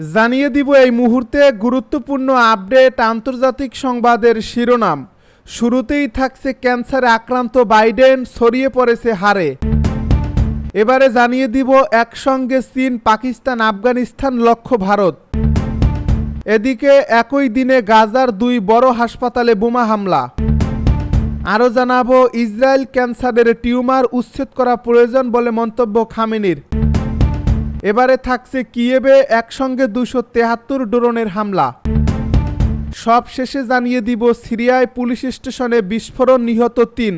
জানিয়ে দিব এই মুহূর্তে গুরুত্বপূর্ণ আপডেট আন্তর্জাতিক সংবাদের শিরোনাম। শুরুতেই থাকছে ক্যান্সারে আক্রান্ত বাইডেন, ছড়িয়ে পড়েছে হারে। এবারে জানিয়ে দিব একসঙ্গে চীন, পাকিস্তান, আফগানিস্তান, লক্ষ্য ভারত। এদিকে একই দিনে গাজার দুই বড় হাসপাতালে বোমা হামলা। আরও জানাব, ইসরায়েল ক্যান্সারের টিউমার উচ্ছেদ করা প্রয়োজন বলে মন্তব্য খামেনির। এবারে থাকছে কিয়েবে একসঙ্গে দুশো তেহাত্তর ড্রোনের হামলা। সব শেষে জানিয়ে দিব, সিরিয়ায় পুলিশ স্টেশনে বিস্ফোরণ নিহত তিন।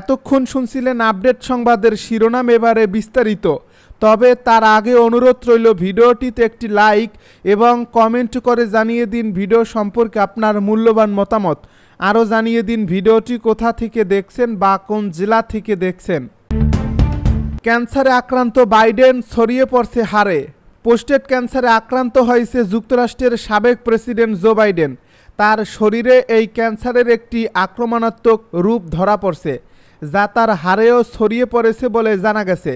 এতক্ষণ শুনছিলেন আপডেট সংবাদের শিরোনাম এবারে বিস্তারিত। তবে তার আগে অনুরোধ রইল, ভিডিওটিতে একটি লাইক এবং কমেন্ট করে জানিয়ে দিন ভিডিও সম্পর্কে আপনার মূল্যবান মতামত। আরও জানিয়ে দিন ভিডিওটি কোথা থেকে দেখছেন বা কোন জেলা থেকে দেখছেন। ক্যান্সারে আক্রান্ত বাইডেন ছড়িয়ে পড়ছে হারে। পোস্টেড ক্যান্সারে আক্রান্ত হয়েছে যুক্তরাষ্ট্রের সাবেক প্রেসিডেন্ট জো বাইডেন। তার শরীরে এই ক্যান্সারের একটি আক্রমণাত্মক রূপ ধরা পড়ছে, যা তার হারেও ছড়িয়ে পড়েছে বলে জানা গেছে।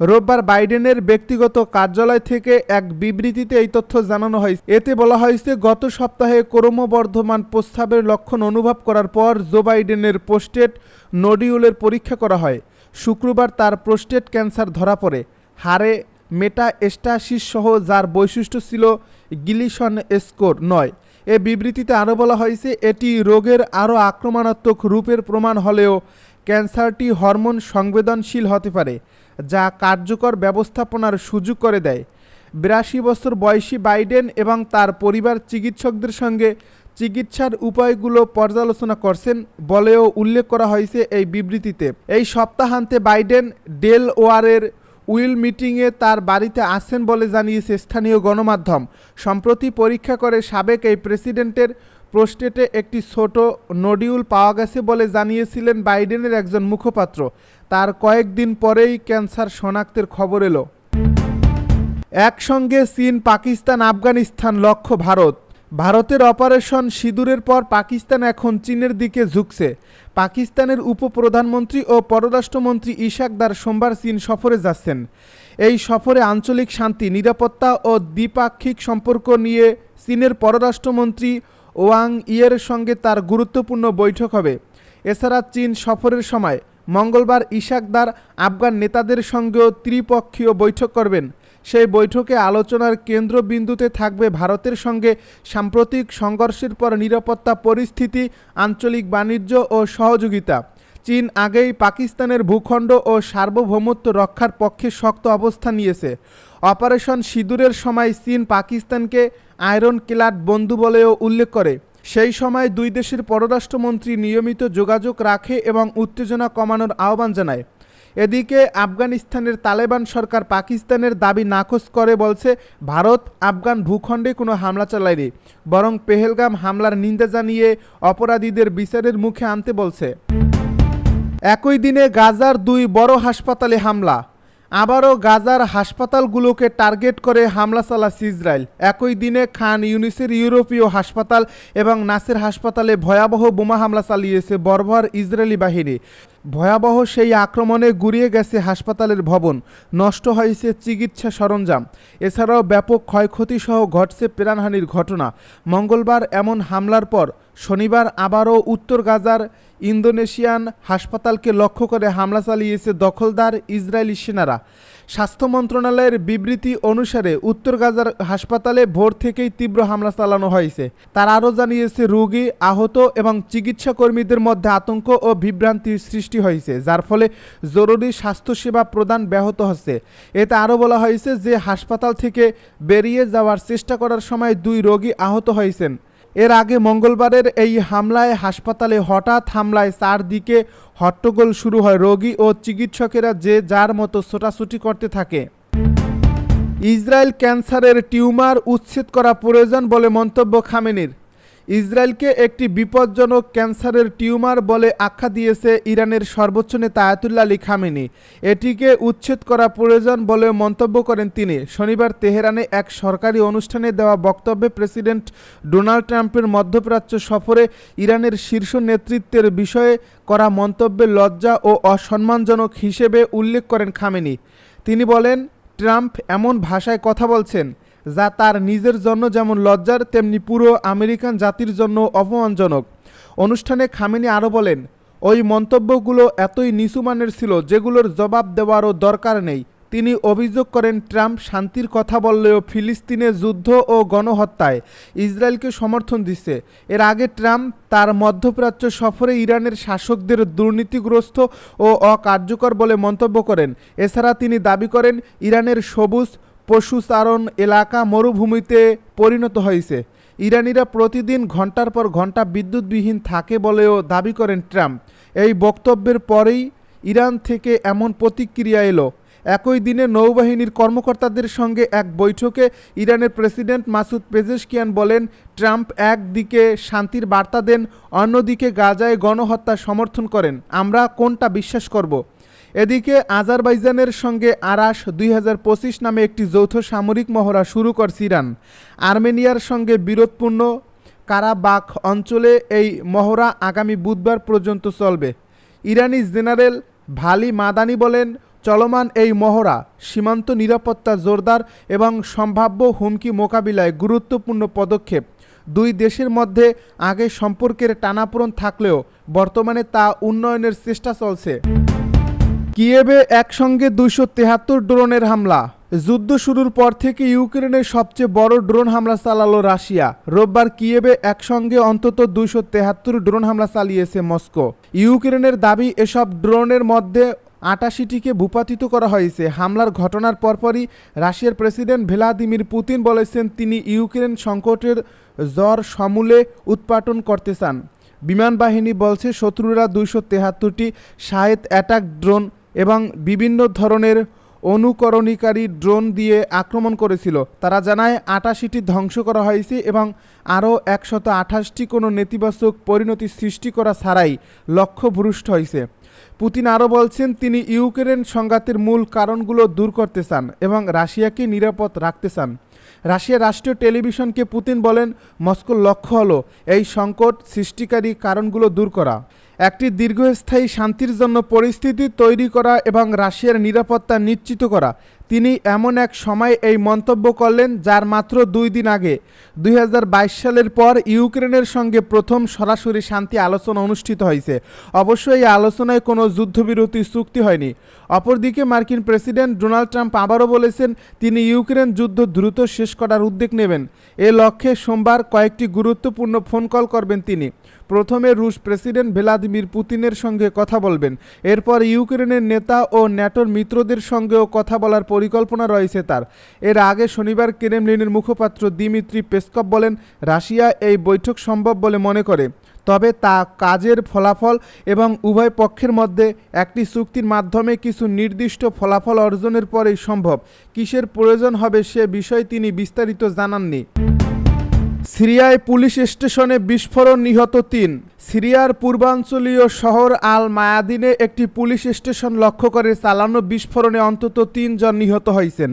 রোববার বাইডেনের ব্যক্তিগত কার্যালয় থেকে এক বিবৃতিতে এই তথ্য জানানো হয়েছে। এতে বলা হয়েছে, গত সপ্তাহে ক্রমবর্ধমান প্রস্তাবের লক্ষণ অনুভব করার পর জো বাইডেনের পোস্টেড নডিউলের পরীক্ষা করা হয়। শুক্রবার তার প্রোস্টেট ক্যান্সার ধরা পড়ে। হারে মেটা এস্টাসিস সহ যার বৈশিষ্ট্য ছিল গিলিশন স্কোর নয়। এ বিবৃতিতে আরও বলা হয়েছে, এটি রোগের আরও আক্রমণাত্মক রূপের প্রমাণ হলেও ক্যান্সারটি হরমোন সংবেদনশীল হতে পারে, যা কার্যকর ব্যবস্থাপনার সুযোগ করে দেয়। বিরাশি বছর বয়সী বাইডেন এবং তার পরিবার চিকিৎসকদের সঙ্গে চিকিৎসার উপায়গুলো পর্যালোচনা করছেন বলেও উল্লেখ করা হয়েছে এই বিবৃতিতে। এই সপ্তাহান্তে বাইডেন ডেল ওয়ারের উইল মিটিংয়ে তার বাড়িতে আসছেন বলে জানিয়েছে স্থানীয় গণমাধ্যম। সম্প্রতি পরীক্ষা করে সাবেক এই প্রেসিডেন্টের প্রোস্টেটে একটি ছোট নডিউল পাওয়া গেছে বলে জানিয়েছিলেন বাইডেনের একজন মুখপাত্র। তার কয়েকদিন পরেই ক্যান্সার শনাক্তের খবর এলো। একসঙ্গে চীন, পাকিস্তান, আফগানিস্তান লক্ষ্য ভারত। ভারতের অপারেশন সিঁদুরের পর পাকিস্তান এখন চীনের দিকে ঝুঁকছে। পাকিস্তানের উপপ্রধানমন্ত্রী ও পররাষ্ট্রমন্ত্রী ইশাকদার সোমবার চীন সফরে যাচ্ছেন। এই সফরে আঞ্চলিক শান্তি, নিরাপত্তা ও দ্বিপাক্ষিক সম্পর্ক নিয়ে চীনের পররাষ্ট্রমন্ত্রী ওয়াং ইয়ের সঙ্গে তার গুরুত্বপূর্ণ বৈঠক হবে। এছাড়া চীন সফরের সময় মঙ্গলবার ইশাকদার আফগান নেতাদের সঙ্গেও ত্রিপক্ষীয় বৈঠক করবেন। সেই বৈঠকে আলোচনার কেন্দ্রবিন্দুতে থাকবে ভারতের সঙ্গে সাম্প্রতিক সংঘর্ষের পর নিরাপত্তা পরিস্থিতি, আঞ্চলিক বাণিজ্য ও সহযোগিতা। চীন আগেই পাকিস্তানের ভূখণ্ড ও সার্বভৌমত্ব রক্ষার পক্ষে শক্ত অবস্থান নিয়েছে। অপারেশন সিঁদুরের সময় চীন পাকিস্তানকে আয়রন ক্লাড বন্ধু বলেও উল্লেখ করে। সেই সময় দুই দেশের পররাষ্ট্রমন্ত্রী নিয়মিত যোগাযোগ রাখে এবং উত্তেজনা কমানোর আহ্বান জানায়। এদিকে আফগানিস্তানের তালেবান সরকার পাকিস্তানের দাবি নাকচ করে বলছে, ভারত আফগান ভূখণ্ডে কোনো হামলা চালায়নি, বরং পেহেলগাম হামলার নিন্দা জানিয়ে অপরাধীদের বিচারের মুখে আনতে বলছে। একই দিনে গাজার দুই বড় হাসপাতালে হামলা। আবারও গাজার হাসপাতালগুলোকে টার্গেট করে হামলা চালাচ্ছে ইসরায়েল। একই দিনে খান ইউনিসের ইউরোপীয় হাসপাতাল এবং নাসের হাসপাতালে ভয়াবহ বোমা হামলা চালিয়েছে বর্বর ইসরায়েলি বাহিনী। ভয়াবহ সেই আক্রমণে গুড়িয়ে গেছে হাসপাতালের ভবন। নষ্ট হয়েছে চিকিৎসা সরঞ্জাম। এছাড়াও ব্যাপক ক্ষয়ক্ষতি সহ ঘটছে প্রাণহানির ঘটনা। মঙ্গলবার এমন হামলার পর শনিবার আবারও উত্তর গাজার ইন্দোনেশিয়ান হাসপাতালকে লক্ষ্য করে হামলা চালিয়েছে দখলদার ইসরায়েলি সেনারা। স্বাস্থ্য মন্ত্রণালয়ের বিবৃতি অনুসারে উত্তর গাজার হাসপাতালে ভোর থেকেই তীব্র হামলা চালানো হয়েছে। তার আরও জানিয়েছে, রোগী, আহত এবং চিকিৎসা কর্মীদের মধ্যে আতঙ্ক ও বিভ্রান্তির সৃষ্টি হয়েছে, যার ফলে জরুরি স্বাস্থ্যসেবা প্রদান ব্যাহত হচ্ছে। এতে আরও বলা হয়েছে যে হাসপাতাল থেকে বেরিয়ে যাওয়ার চেষ্টা করার সময় দুই রোগী আহত হয়েছেন। এর আগে মঙ্গলবারের এই হামলায় হাসপাতালে হঠাৎ হামলায় চারদিকে হট্টগোল শুরু হয় রোগী ও চিকিৎসকেরা যে যার মতো ছোটাছুটি করতে থাকে। ইসরায়েল ক্যান্সারের টিউমার উচ্ছেদ করা প্রয়োজন বলে মন্তব্য খামেনির। ইসরায়েলকে একটি বিপজ্জনক ক্যান্সারের টিউমার বলে আখ্যা দিয়েছে ইরানের সর্বোচ্চ নেতা আয়াতুল্লা আলী খামেনি। এটিকে উচ্ছেদ করা প্রয়োজন বলে মন্তব্য করেন তিনি। শনিবার তেহরানে এক সরকারি অনুষ্ঠানে দেওয়া বক্তব্যে প্রেসিডেন্ট ডোনাল্ড ট্রাম্পের মধ্যপ্রাচ্য সফরে ইরানের শীর্ষ নেতৃত্বের বিষয়ে করা মন্তব্যে লজ্জা ও অসম্মানজনক হিসেবে উল্লেখ করেন খামেনি। তিনি বলেন, ট্রাম্প এমন ভাষায় কথা বলছেন যা তার নিজের জন্য যেমন লজ্জার, তেমনি পুরো আমেরিকান জাতির জন্য অপমানজনক। অনুষ্ঠানে খামেনি আরও বলেন, ওই মন্তব্যগুলো এতই নিচুমানের ছিল যেগুলোর জবাব দেওয়ারও দরকার নেই। তিনি অভিযোগ করেন, ট্রাম্প শান্তির কথা বললেও ফিলিস্তিনে যুদ্ধ ও গণহত্যায় ইসরায়েলকে সমর্থন দিচ্ছে। এর আগে ট্রাম্প তার মধ্যপ্রাচ্য সফরে ইরানের শাসকদের দুর্নীতিগ্রস্ত ও অকার্যকর বলে মন্তব্য করেন। এছাড়া তিনি দাবি করেন, ইরানের সবুজ পশুচারণ এলাকা মরুভূমিতে পরিণত হয়েছে। ইরানিরা প্রতিদিন ঘণ্টার পর ঘণ্টা বিদ্যুৎবিহীন থাকে বলেও দাবি করেন ট্রাম্প। এই বক্তব্যের পরেই ইরান থেকে এমন প্রতিক্রিয়া এলো। একই দিনে নৌবাহিনীর কর্মকর্তাদের সঙ্গে এক বৈঠকে ইরানের প্রেসিডেন্ট মাসুদ পেজেশকিয়ান বলেন, ট্রাম্প একদিকে শান্তির বার্তা দেন, অন্যদিকে গাজায় গণহত্যা সমর্থন করেন। আমরা কোনটা বিশ্বাস করব? এদিকে আজারবাইজানের সঙ্গে আরাস দুই নামে একটি যৌথ সামরিক মহড়া শুরু করছে ইরান আর্মেনিয়ার সঙ্গে বিরোধপূর্ণ কারাবাখ অঞ্চলে এই মহড়া আগামী বুধবার পর্যন্ত চলবে। ইরানি জেনারেল ভালি মাদানি বলেন, চলমান এই মহড়া সীমান্ত নিরাপত্তা জোরদার এবং সম্ভাব্য হুমকি মোকাবিলায় গুরুত্বপূর্ণ পদক্ষেপ। দুই দেশের মধ্যে আগে সম্পর্কের টানাপোড়ন থাকলেও বর্তমানে তা উন্নয়নের চেষ্টা চলছে। কিয়েভে একসঙ্গে দুইশো তেহাত্তর ড্রোনের হামলা। যুদ্ধ শুরুর পর থেকে ইউক্রেনের সবচেয়ে বড় ড্রোন হামলা চালালো রাশিয়া। রোববার কিয়েভে একসঙ্গে অন্তত দুইশো তেহাত্তর ড্রোন হামলা চালিয়েছে মস্কো। ইউক্রেনের দাবি, এসব ড্রোনের মধ্যে আটাশিটিকে ভূপাতিত করা হয়েছে। হামলার ঘটনার পরপরই রাশিয়ার প্রেসিডেন্ট ভ্লাদিমির পুতিন বলেছেন, তিনি ইউক্রেন সংকটের জ্বর সমূলে উৎপাটন করতে চান। বিমান বাহিনী বলছে, শত্রুরা দুইশো তেহাত্তরটি শাহেদ অ্যাটাক ড্রোন এবং বিভিন্ন ধরনের অনুকরণীকারী ড্রোন দিয়ে আক্রমণ করেছিল। তারা জানায়, আটাশিটি ধ্বংস করা হয়েছে এবং আরও একশত আঠাশটি কোনো নেতিবাচক পরিণতি সৃষ্টি করা ছাড়াই লক্ষ্যভ্রষ্ট হয়েছে। পুতিন আরও বলছেন, তিনি ইউক্রেন সংঘাতের মূল কারণগুলো দূর করতে চান এবং রাশিয়াকে নিরাপদ রাখতে চান। রাশিয়ার রাষ্ট্রীয় টেলিভিশনকে পুতিন বলেন, মস্কোর লক্ষ্য হলো এই সংকট সৃষ্টিকারী কারণগুলো দূর করা। একটি দীর্ঘস্থায়ী শান্তির জন্য পরিস্থিতি তৈরি করা এবং রাশিয়ার নিরাপত্তা নিশ্চিত করা। তিনি এমন এক সময় এই মন্তব্য করলেন যার মাত্র দুই দিন আগে। দুই হাজার বাইশ সালের পর ইউক্রেনের সঙ্গে প্রথম সরাসরি শান্তি আলোচনা অনুষ্ঠিত হয়েছে। অবশ্য এই আলোচনায় কোনো যুদ্ধবিরতি চুক্তি হয়নি। অপরদিকে মার্কিন প্রেসিডেন্ট ডোনাল্ড ট্রাম্প আবারও বলেছেন, তিনি ইউক্রেন যুদ্ধ দ্রুত শেষ করার উদ্যোগ নেবেন। এ লক্ষ্যে সোমবার কয়েকটি গুরুত্বপূর্ণ ফোন কল করবেন তিনি। প্রথমে রুশ প্রেসিডেন্ট ভ্লাদিমির পুতিনের সঙ্গে কথা বলবেন। এরপর ইউক্রেনের নেতা ও ন্যাটোর মিত্রদের সঙ্গেও কথা বলার পরিকল্পনা রয়েছে তার। এর আগে শনিবার ক্রেমলিনের মুখপাত্র দিমিত্রি পেসকপ বলেন, রাশিয়া এই বৈঠক সম্ভব বলে মনে করে। তবে তা কাজের ফলাফল এবং উভয় পক্ষের মধ্যে একটি চুক্তির মাধ্যমে কিছু নির্দিষ্ট ফলাফল অর্জনের পরেই সম্ভব। কিসের প্রয়োজন হবে সে বিষয়ে তিনি বিস্তারিত জানাননি। সিরিয়ায় পুলিশ স্টেশনে বিস্ফোরণ নিহত তিন। সিরিয়ার পূর্বাঞ্চলীয় শহর আল মায়াদিনে একটি পুলিশ স্টেশন লক্ষ্য করে চালানো বিস্ফোরণে অন্তত তিনজন নিহত হয়েছেন।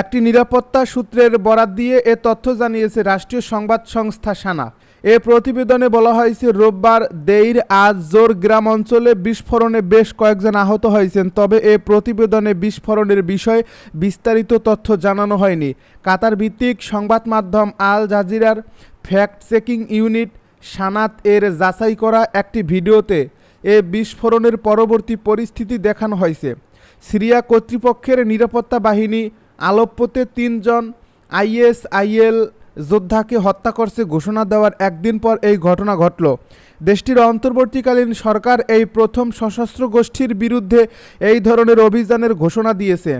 একটি নিরাপত্তা সূত্রের বরাত দিয়ে এ তথ্য জানিয়েছে রাষ্ট্রীয় সংবাদ সংস্থা সানা। এ প্রতিবেদনে বলা হয়েছে, রোববার দেইর আজ জোর গ্রাম অঞ্চলে বিস্ফোরণে বেশ কয়েকজন আহত হয়েছেন, তবে এ প্রতিবেদনে বিস্ফোরণের বিষয়ে বিস্তারিত তথ্য জানানো হয়নি। কাতার ভিত্তিক সংবাদ মাধ্যম আল জাজিরার ফ্যাক্ট চেকিং ইউনিট সানাত এর যাচাই করা একটি ভিডিওতে এ বিস্ফোরণের পরবর্তী পরিস্থিতি দেখানো হয়েছে। সিরিয়া কর্তৃপক্ষের নিরাপত্তা বাহিনী আলোপ্পোতে তিনজন, আইএসআইএল যোদ্ধাকে হত্যা করছে ঘোষণা দেওয়ার একদিন পর এই ঘটনা ঘটল। দেশটির অন্তর্বর্তীকালীন সরকার এই প্রথম সশস্ত্র গোষ্ঠীর বিরুদ্ধে এই ধরনের অভিযানের ঘোষণা দিয়েছে।